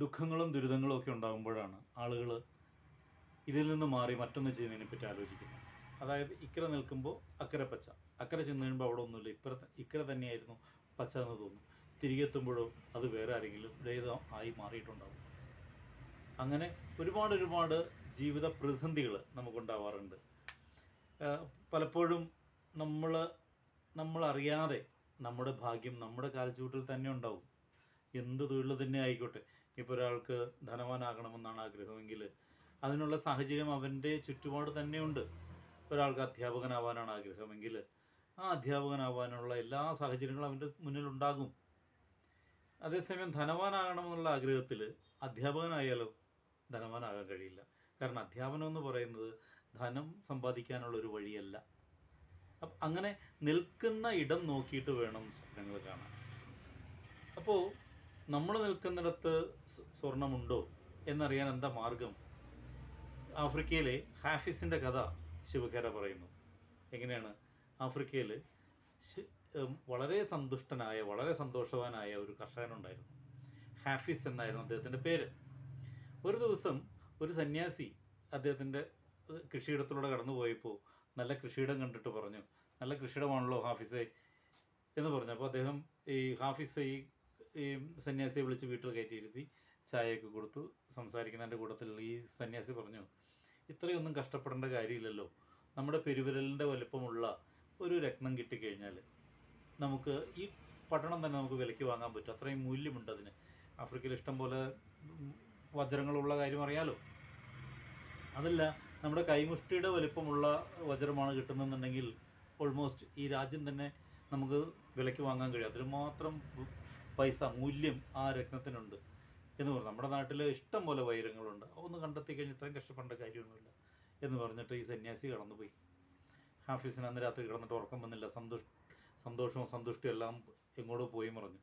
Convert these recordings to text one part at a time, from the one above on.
ദുഃഖങ്ങളും ദുരിതങ്ങളും ഒക്കെ ഉണ്ടാകുമ്പോഴാണ് ആളുകൾ ഇതിൽ നിന്ന് മാറി മറ്റൊന്ന് ചെയ്യുന്നതിനെ പറ്റി ആലോചിക്കുന്നത്. അതായത് ഇക്കര നിൽക്കുമ്പോൾ അക്കരെ പച്ച. അക്കരെ ചെന്ന് കഴിയുമ്പോൾ അവിടെ ഒന്നുമില്ല. ഇപ്പുറ ഇക്കരെ തന്നെയായിരുന്നു പച്ച എന്ന് തോന്നും തിരികെ എത്തുമ്പോഴോ അത് വേറെ ആരെങ്കിലും ഇടേതോ ആയി മാറിയിട്ടുണ്ടാവും. അങ്ങനെ ഒരുപാട് ഒരുപാട് ജീവിത പ്രതിസന്ധികൾ നമുക്കുണ്ടാവാറുണ്ട്. പലപ്പോഴും നമ്മൾ നമ്മളറിയാതെ നമ്മുടെ ഭാഗ്യം നമ്മുടെ കാൽച്ചുവട്ടിൽ തന്നെ ഉണ്ടാവും. എന്ത് തൊഴിൽ തന്നെ ആയിക്കോട്ടെ. ഇപ്പോൾ ഒരാൾക്ക് ധനവാനാകണമെന്നാണ് ആഗ്രഹമെങ്കിൽ അതിനുള്ള സാഹചര്യം അവന്റെ ചുറ്റുപാട് തന്നെയുണ്ട്. ഒരാൾക്ക് അധ്യാപകനാവാനാണ് ആഗ്രഹമെങ്കിൽ ആ അധ്യാപകനാവാനുള്ള എല്ലാ സാഹചര്യങ്ങളും അവന്റെ മുന്നിലുണ്ടാകും. അതേസമയം ധനവാനാകണമെന്നുള്ള ആഗ്രഹത്തിൽ അധ്യാപകനായാലും ധനവാനാകാൻ കഴിയില്ല. കാരണം അധ്യാപനം എന്ന് പറയുന്നത് ധനം സമ്പാദിക്കാനുള്ള ഒരു വഴിയല്ല. അപ്പം അങ്ങനെ നിൽക്കുന്ന ഇടം നോക്കിയിട്ട് വേണം സ്വപ്നങ്ങൾ കാണാൻ. അപ്പോൾ നമ്മൾ നിൽക്കുന്നിടത്ത് സ്വർണമുണ്ടോ എന്നറിയാൻ എന്താ മാർഗം? ആഫ്രിക്കയിലെ ഹാഫിസിന്റെ കഥ ശിവകര പറയുന്നു. എങ്ങനെയാണ്? ആഫ്രിക്കയിൽ വളരെ സന്തുഷ്ടനായ വളരെ സന്തോഷവാനായ ഒരു കർഷകനുണ്ടായിരുന്നു. ഹാഫിസ് എന്നായിരുന്നു അദ്ദേഹത്തിന്റെ പേര്. ഒരു ദിവസം ഒരു സന്യാസി അദ്ദേഹത്തിന്റെ കൃഷിയിടത്തിലൂടെ കടന്നു പോയപ്പോൾ നല്ല കൃഷിയിടം കണ്ടിട്ട് പറഞ്ഞു നല്ല കൃഷിയിടമാണല്ലോ ഹാഫിസെ എന്ന് പറഞ്ഞു. അപ്പോൾ അദ്ദേഹം ഈ ഹാഫിസ് ഈ ഈ സന്യാസിയെ വിളിച്ച് വീട്ടിൽ കയറ്റിയിരുത്തി ചായയൊക്കെ കൊടുത്തു. സംസാരിക്കുന്നതിന്റെ കൂട്ടത്തിൽ ഈ സന്യാസി പറഞ്ഞു ഇത്രയൊന്നും കഷ്ടപ്പെടേണ്ട കാര്യമില്ലല്ലോ. നമ്മുടെ പെരുവിരലിന്റെ വലുപ്പമുള്ള ഒരു രത്നം കിട്ടിക്കഴിഞ്ഞാൽ നമുക്ക് ഈ പട്ടണം തന്നെ നമുക്ക് വിലയ്ക്ക് വാങ്ങാൻ പറ്റും. അത്രയും മൂല്യമുണ്ട് അതിന്. ആഫ്രിക്കയിൽ ഇഷ്ടം പോലെ വജ്രങ്ങളുള്ള കാര്യം അറിയാലോ. അതല്ല നമ്മുടെ കൈമുഷ്ടിയുടെ വലിപ്പമുള്ള വജ്രമാണ് കിട്ടുന്നതെന്നുണ്ടെങ്കിൽ ഓൾമോസ്റ്റ് ഈ രാജ്യം തന്നെ നമുക്ക് വിലയ്ക്ക് വാങ്ങാൻ കഴിയും. അതിന് മാത്രം പൈസ മൂല്യം ആ രത്നത്തിനുണ്ട് എന്ന് പറഞ്ഞു. നമ്മുടെ നാട്ടിൽ ഇഷ്ടം പോലെ വൈരങ്ങളുണ്ട്. ഒന്ന് കണ്ടെത്തി കഴിഞ്ഞ് ഇത്രയും കഷ്ടപ്പെടേണ്ട കാര്യമൊന്നുമില്ല എന്ന് പറഞ്ഞിട്ട് ഈ സന്യാസി കടന്നുപോയി. ഹാഫീസിന് അന്ന് രാത്രി കിടന്നിട്ട് ഉറക്കം വന്നില്ല. സന്തോഷ സന്തോഷവും സന്തുഷ്ടിയും എല്ലാം എങ്ങോട്ടോ പോയി പറഞ്ഞു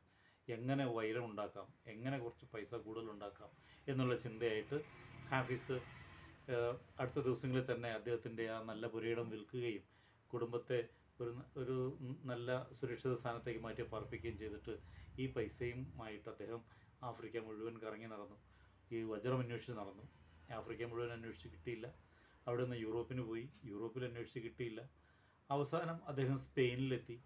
എങ്ങനെ വൈരം ഉണ്ടാക്കാം? എങ്ങനെ കുറച്ച് പൈസ കൂടുതൽ ഉണ്ടാക്കാം? എന്നുള്ള ചിന്തയായിട്ട് ഹാഫീസ് അടുത്ത ദിവസങ്ങളിൽ തന്നെ അദ്ദേഹത്തിന്റെ ആ നല്ല പുരയിടം വിൽക്കുകയും കുടുംബത്തെ ഒരു ഒരു നല്ല സുരക്ഷിത സ്ഥാനത്തേക്ക് മാറ്റി പാർപ്പിക്കുകയും ചെയ്തിട്ട് ഈ പൈസയുമായിട്ട് അദ്ദേഹം ആഫ്രിക്ക മുഴുവൻ കറങ്ങി നടന്നു. ഈ വജ്രം അന്വേഷിച്ച് നടന്നു. ആഫ്രിക്ക മുഴുവൻ അന്വേഷിച്ച് കിട്ടിയില്ല. അവിടെ നിന്ന് യൂറോപ്പിന് പോയി. യൂറോപ്പിൽ അന്വേഷിച്ച് കിട്ടിയില്ല. അവസാനം അദ്ദേഹം സ്പെയിനിലെത്തി.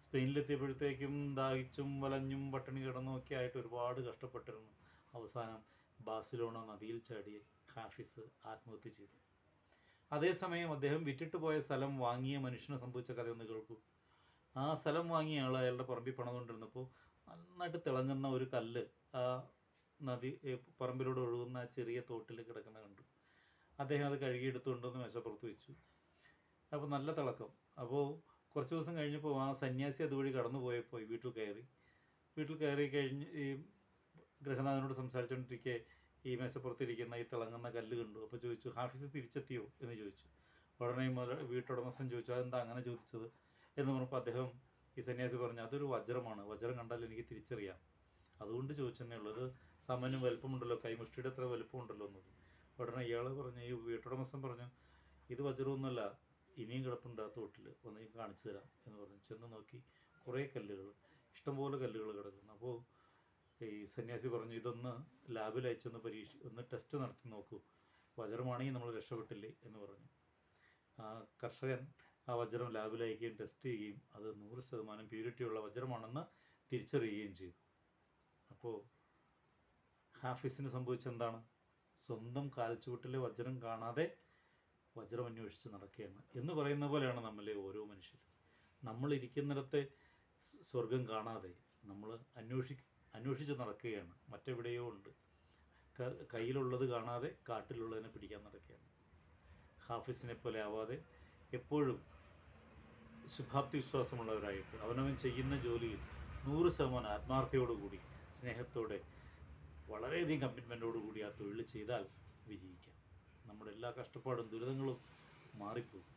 സ്പെയിനിലെത്തിയപ്പോഴത്തേക്കും ദാഹിച്ചും വലഞ്ഞും പട്ടിണി കിടന്നും ആയിട്ട് ഒരുപാട് കഷ്ടപ്പെട്ടിരുന്നു. അവസാനം ബാസിലോണ നദിയിൽ ചാടി ഹാഫിസ് ആത്മഹത്യ ചെയ്തു. അതേസമയം അദ്ദേഹം വിറ്റിട്ട് പോയ സ്ഥലം വാങ്ങിയ മനുഷ്യനെ സംഭവിച്ച കഥ ഒന്ന് കേൾക്കൂ. ആ സ്ഥലം വാങ്ങിയ ആൾ അയാളുടെ പറമ്പിൽ പണതുകൊണ്ടിരുന്നപ്പോൾ നന്നായിട്ട് തിളങ്ങുന്ന ഒരു കല്ല് ആ നദി പറമ്പിലൂടെ ഒഴുകുന്ന ആ ചെറിയ തോട്ടിൽ കിടക്കുന്ന കണ്ടു. അദ്ദേഹം അത് കഴുകിയെടുത്തുകൊണ്ടുവന്ന് മേശപ്പുറത്ത് വെച്ചു. അപ്പോൾ നല്ല തിളക്കം. അപ്പോൾ കുറച്ച് ദിവസം കഴിഞ്ഞപ്പോൾ ആ സന്യാസി അതുവഴി കടന്നു പോയപ്പോൾ വീട്ടിൽ കയറി. വീട്ടിൽ കയറി കഴിഞ്ഞ് ഈ ഗൃഹനാഥനോട് സംസാരിച്ചുകൊണ്ടിരിക്കെ ഈ മേശപ്പുറത്തിരിക്കുന്ന ഈ തിളങ്ങുന്ന കല്ല് കണ്ടു. അപ്പോൾ ചോദിച്ചു ഹാഫിസ് തിരിച്ചെത്തിയോ? എന്ന് ചോദിച്ചു. ഉടനെ വീട്ടുടമസ്ഥൻ ചോദിച്ചു അതെന്താ അങ്ങനെ ചോദിച്ചത്? എന്ന് പറഞ്ഞപ്പോൾ അദ്ദേഹം ഈ സന്യാസി പറഞ്ഞു അതൊരു വജ്രമാണ്. വജ്രം കണ്ടാൽ എനിക്ക് തിരിച്ചറിയാം. അതുകൊണ്ട് ചോദിച്ചെന്നേ ഉള്ളൂ. അത് സമനും വലുപ്പമുണ്ടല്ലോ കൈമുഷ്ടിയുടെ അത്ര വലുപ്പമുണ്ടല്ലോ എന്നത്. ഉടനെ ഇയാൾ പറഞ്ഞു ഈ വീട്ടുടമസ്ഥൻ പറഞ്ഞു ഇത് വജ്രമൊന്നുമല്ല ഇനിയും കിടപ്പുണ്ട് ആ തോട്ടിൽ ഒന്ന് കാണിച്ചു തരാം. എന്ന് പറഞ്ഞു. ചെന്ന് നോക്കി കുറേ കല്ലുകൾ ഇഷ്ടംപോലെ കല്ലുകൾ കിടക്കുന്നു. അപ്പോൾ ഈ സന്യാസി പറഞ്ഞു ഇതൊന്ന് ലാബിൽ അയച്ചൊന്ന് പരീക്ഷ ഒന്ന് ടെസ്റ്റ് നടത്തി നോക്കൂ. വജ്രമാണെങ്കിൽ നമ്മൾ രക്ഷപ്പെട്ടില്ലേ? എന്ന് പറഞ്ഞു. ആ കർഷകൻ ആ വജ്രം ലാബിൽ അയക്കുകയും ടെസ്റ്റ് ചെയ്യുകയും അത് നൂറ് ശതമാനം പ്യൂരിറ്റിയുള്ള വജ്രമാണെന്ന് തിരിച്ചറിയുകയും ചെയ്തു. അപ്പോൾ ഹാഫിസിന് സംഭവിച്ചെന്താണ് സ്വന്തം കാൽച്ചുവട്ടിലെ വജ്രം കാണാതെ വജ്രം അന്വേഷിച്ച് നടക്കുകയാണ് എന്ന് പറയുന്ന പോലെയാണ് നമ്മളിലെ ഓരോ മനുഷ്യരും. നമ്മൾ ഇരിക്കുന്നിടത്തെ സ്വർഗം കാണാതെ നമ്മൾ അന്വേഷി അന്വേഷിച്ച് നടക്കുകയാണ്. മറ്റെവിടെയോ ഉണ്ട്. കയ്യിലുള്ളത് കാണാതെ കാട്ടിലുള്ളതിനെ പിടിക്കാൻ നടക്കുകയാണ്. ഹാഫിസിനെ പോലെ ആവാതെ എപ്പോഴും ശുഭാപ്തി വിശ്വാസമുള്ളവരായിട്ട് അവനവൻ ചെയ്യുന്ന ജോലിയിൽ നൂറ് ശതമാനം ആത്മാർത്ഥയോടുകൂടി സ്നേഹത്തോടെ വളരെയധികം കമ്മിറ്റ്മെന്റോടുകൂടി ആ തൊഴിൽ ചെയ്താൽ വിജയിക്കാം. നമ്മുടെ എല്ലാ കഷ്ടപ്പാടും ദുരിതങ്ങളും മാറിപ്പോകും.